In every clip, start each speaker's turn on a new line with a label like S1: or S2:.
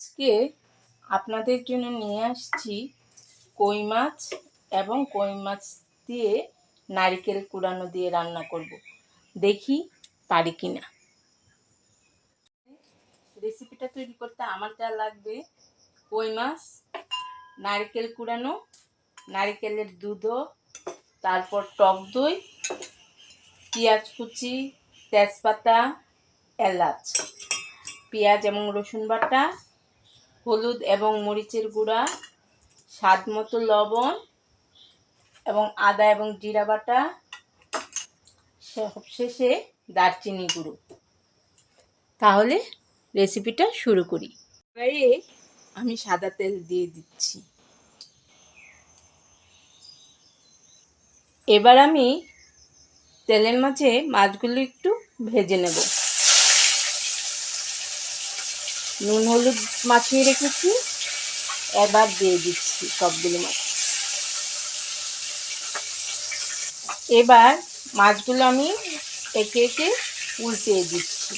S1: আজকে আপনাদের জন্য নিয়ে আসছি কই মাছ এবং কই মাছ দিয়ে নারিকেল কুড়ানো দিয়ে রান্না করব। দেখি পারি কিনা। রেসিপিটা তৈরি করতে আমার যা লাগবে, কই মাছ, নারকেল কুড়ানো, নারকেলের দুধও, তারপর টক দই, পেঁয়াজ কুচি, তেজপাতা, এলাচ, পেঁয়াজ এবং রসুন বাটা হলুদ এবং মরিচের গুঁড়া, স্বাদ মতো লবণ এবং আদা এবং জিরা বাটা শেষে দারচিনি গুঁড়ো। তাহলে রেসিপিটা শুরু করি। আমি সাদা তেল দিয়ে দিচ্ছি। এবার আমি তেলের মাঝে মাছগুলো একটু ভেজে নেব। নুন, হলুদ মাখিয়ে রেখেছি। এবার দিয়ে দিচ্ছি সবগুলো মাছ। এবার মাছগুলো আমি একে একে উল্টিয়ে দিচ্ছি।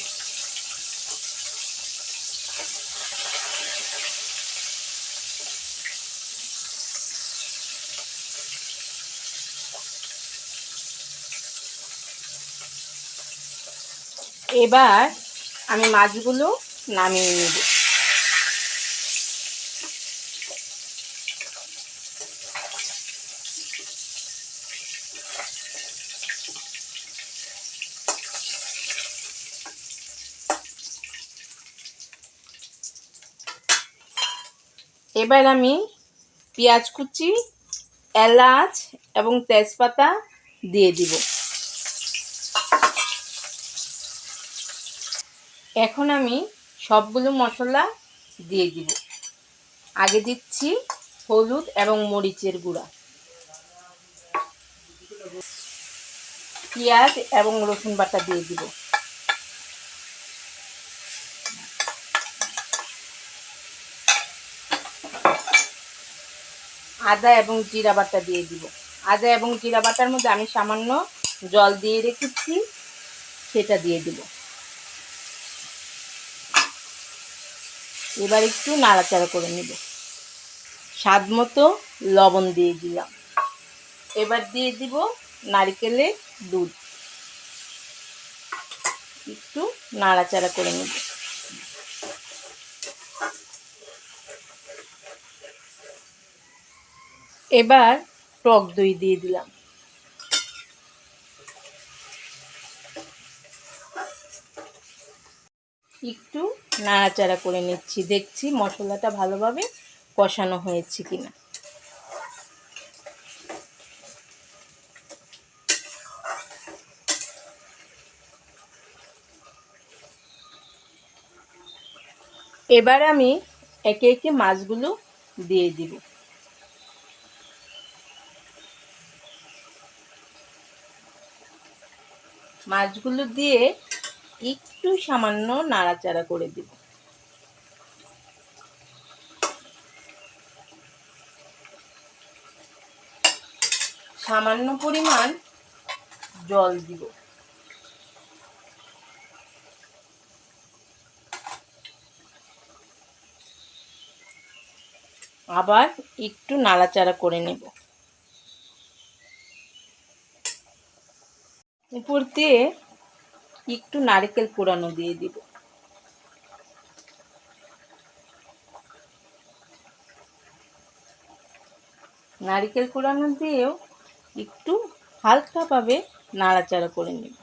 S1: এবার আমি মাছগুলো নামিয়ে নেব। এবার আমি পেঁয়াজ কুচি এলাচ এবং তেজপাতা দিয়ে দিব। এখন আমি সবগুলো মশলা দিয়ে দিব। আগে দিচ্ছি হলুদ এবং মরিচের গুঁড়া। পেঁয়াজ এবং রসুন বাটা দিয়ে দিব। আদা এবং জিরা বাটা দিয়ে দিব। আদা এবং জিরা বাটার মধ্যে আমি সামান্য জল দিয়ে রেখেছি, সেটা দিয়ে দিব। এবার একটু নাড়াচাড়া করে নেব। স্বাদ মতো লবণ দিয়ে দিলাম। এবার দিয়ে দিব নারকেলের দুধ। একটু নাড়াচাড়া করে নেব। এবার টক দই দিয়ে দিলাম। একটু নাড়াচাড়া করে নিচ্ছি। দেখছি মশলাটা ভালোভাবে কষানো হয়েছে কিনা। এবার আমি একে একে মাছগুলো দিয়ে দিব। মাছগুলো দিয়ে একটু সামান্য নাড়াচাড়া করে দিব। সামান্য পরিমাণ জল দিব। আবার একটু নাড়াচাড়া করে নেব। উপর দিয়ে একটু নারকেল পোড়ানো দিয়ে দিব। নারকেল কোড়ানো দিয়েও একটু হালকাভাবে নাড়াচাড়া করে নেব।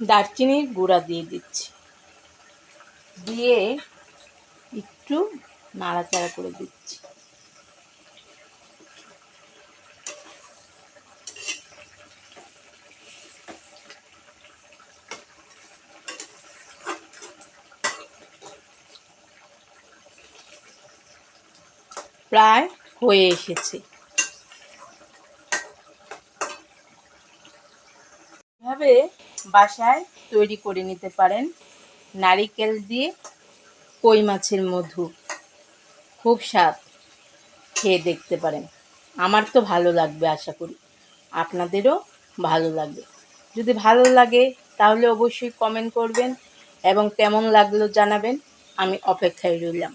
S1: দারচিনির গুঁড়া দিয়ে দিচ্ছি। দিয়ে একটু নাড়াচাড়া করে দিচ্ছি। প্রায় হয়ে এসেছে। এভাবে বাসায় তৈরি করে নিতে পারেন নারিকেল দিয়ে কই মাছের মধু। খুব স্বাদ খেয়ে দেখতে পারেন। আমার তো ভালো লাগবে আশা করি। আপনাদেরও ভালো লাগবে। যদি ভালো লাগে তাহলে অবশ্যই কমেন্ট করবেন এবং কেমন লাগল জানাবেন। আমি অপেক্ষায় রইলাম।